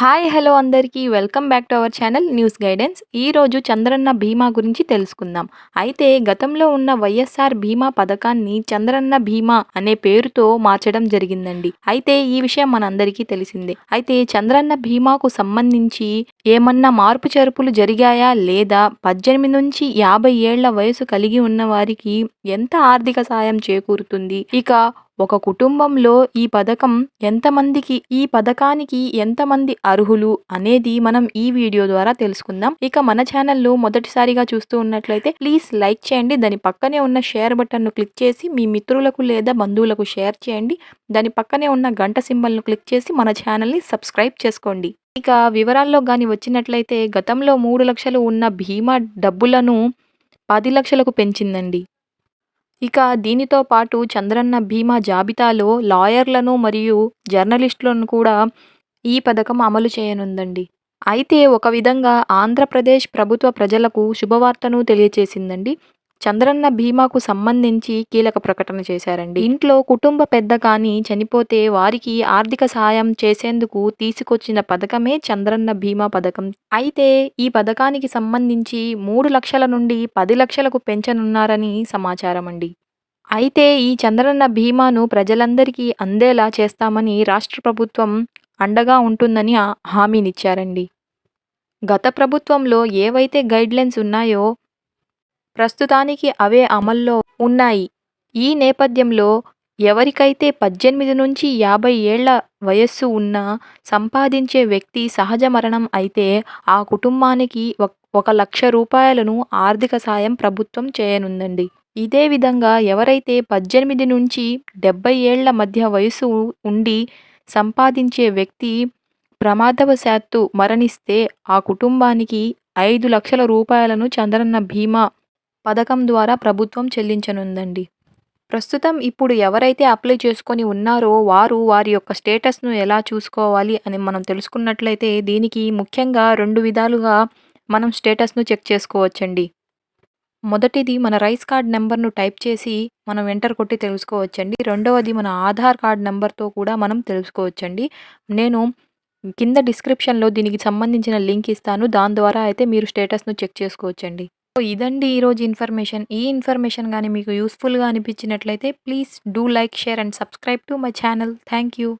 Hi hello అందరికీ. Welcome back to our channel news guidance. ఈరోజు చంద్రన్న బీమా గురించి తెలుసుకుందాం. అయితే గతంలో ఉన్న వైఎస్ఆర్ బీమా పథకాన్ని చంద్రన్న బీమా అనే పేరుతో మార్చడం జరిగిందండి. అయితే ఈ విషయం మనందరికీ తెలిసిందే. అయితే చంద్రన్న బీమాకు సంబంధించి ఏమన్నా మార్పు చేర్పులు జరిగాయా లేదా? పద్దెనిమిది నుంచి యాభై ఏళ్ళ వయసు కలిగి ఉన్న వారికి ఎంత ఆర్థిక సాయం చేకూరుతుంది? ఇక ఒక కుటుంబంలో ఈ పథకం ఎంతమందికి ఈ పథకానికి ఎంతమంది అర్హులు అనేది మనం ఈ వీడియో ద్వారా తెలుసుకుందాం. ఇక మన ఛానల్లో మొదటిసారిగా చూస్తూ ఉన్నట్లయితే ప్లీజ్ లైక్ చేయండి. దాని పక్కనే ఉన్న షేర్ బటన్ను క్లిక్ చేసి మీ మిత్రులకు లేదా బంధువులకు షేర్ చేయండి. దాని పక్కనే ఉన్న గంట సింబల్ను క్లిక్ చేసి మన ఛానల్ని సబ్స్క్రైబ్ చేసుకోండి. ఇక వివరాల్లో కానీ వచ్చినట్లయితే గతంలో మూడు లక్షలు ఉన్న బీమా డబ్బులను పది లక్షలకు పెంచిందండి. ఇక దీనితో పాటు చంద్రన్న బీమా జాబితాలో లాయర్లను మరియు జర్నలిస్టులను కూడా ఈ పథకం అమలు చేయనుందండి. అయితే ఒక విధంగా ఆంధ్రప్రదేశ్ ప్రభుత్వ ప్రజలకు శుభవార్తను తెలియచేసిందండి. చంద్రన్న బీమాకు సంబంధించి కీలక ప్రకటన చేశారండి. ఇంట్లో కుటుంబ పెద్ద కానీ చనిపోతే వారికి ఆర్థిక సహాయం చేసేందుకు తీసుకొచ్చిన పథకమే చంద్రన్న బీమా పథకం. అయితే ఈ పథకానికి సంబంధించి మూడు లక్షల నుండి పది లక్షలకు పెంచనున్నారని సమాచారం అండి అయితే ఈ చంద్రన్న బీమాను ప్రజలందరికీ అందేలా చేస్తామని రాష్ట్ర ప్రభుత్వం అండగా ఉంటుందని హామీనిచ్చారండి. గత ప్రభుత్వంలో ఏవైతే గైడ్లైన్స్ ఉన్నాయో ప్రస్తుతానికి అవే అమల్లో ఉన్నాయి. ఈ నేపథ్యంలో ఎవరికైతే పద్దెనిమిది నుంచి యాభై ఏళ్ళ వయస్సు ఉన్న సంపాదించే వ్యక్తి సహజ మరణం అయితే ఆ కుటుంబానికి ఒక లక్ష రూపాయలను ఆర్థిక సాయం ప్రభుత్వం చేయనుందండి. ఇదే విధంగా ఎవరైతే పద్దెనిమిది నుంచి డెబ్బై ఏళ్ళ మధ్య వయసు ఉండి సంపాదించే వ్యక్తి ప్రమాదవశాత్తు మరణిస్తే ఆ కుటుంబానికి ఐదు లక్షల రూపాయలను చంద్రన్న బీమా పథకం ద్వారా ప్రభుత్వం చెల్లించనుందండి. ప్రస్తుతం ఇప్పుడు ఎవరైతే అప్లై చేసుకొని ఉన్నారో వారు వారి యొక్క స్టేటస్ను ఎలా చూసుకోవాలి అని మనం తెలుసుకున్నట్లయితే దీనికి ముఖ్యంగా రెండు విధాలుగా మనం స్టేటస్ను చెక్ చేసుకోవచ్చండి. మొదటిది మన రైస్ కార్డ్ నెంబర్ను టైప్ చేసి మనం ఎంటర్ కొట్టి తెలుసుకోవచ్చండి. రెండవది మన ఆధార్ కార్డ్ నెంబర్తో కూడా మనం తెలుసుకోవచ్చండి. నేను కింద డిస్క్రిప్షన్లో దీనికి సంబంధించిన లింక్ ఇస్తాను. దాని ద్వారా అయితే మీరు స్టేటస్ను చెక్ చేసుకోవచ్చండి. ఇదండి ఈరోజు ఇన్ఫర్మేషన్. ఈ ఇన్ఫర్మేషన్ కానీ మీకు యూస్ఫుల్గా అనిపించినట్లయితే please do like share and subscribe to my channel. Thank you.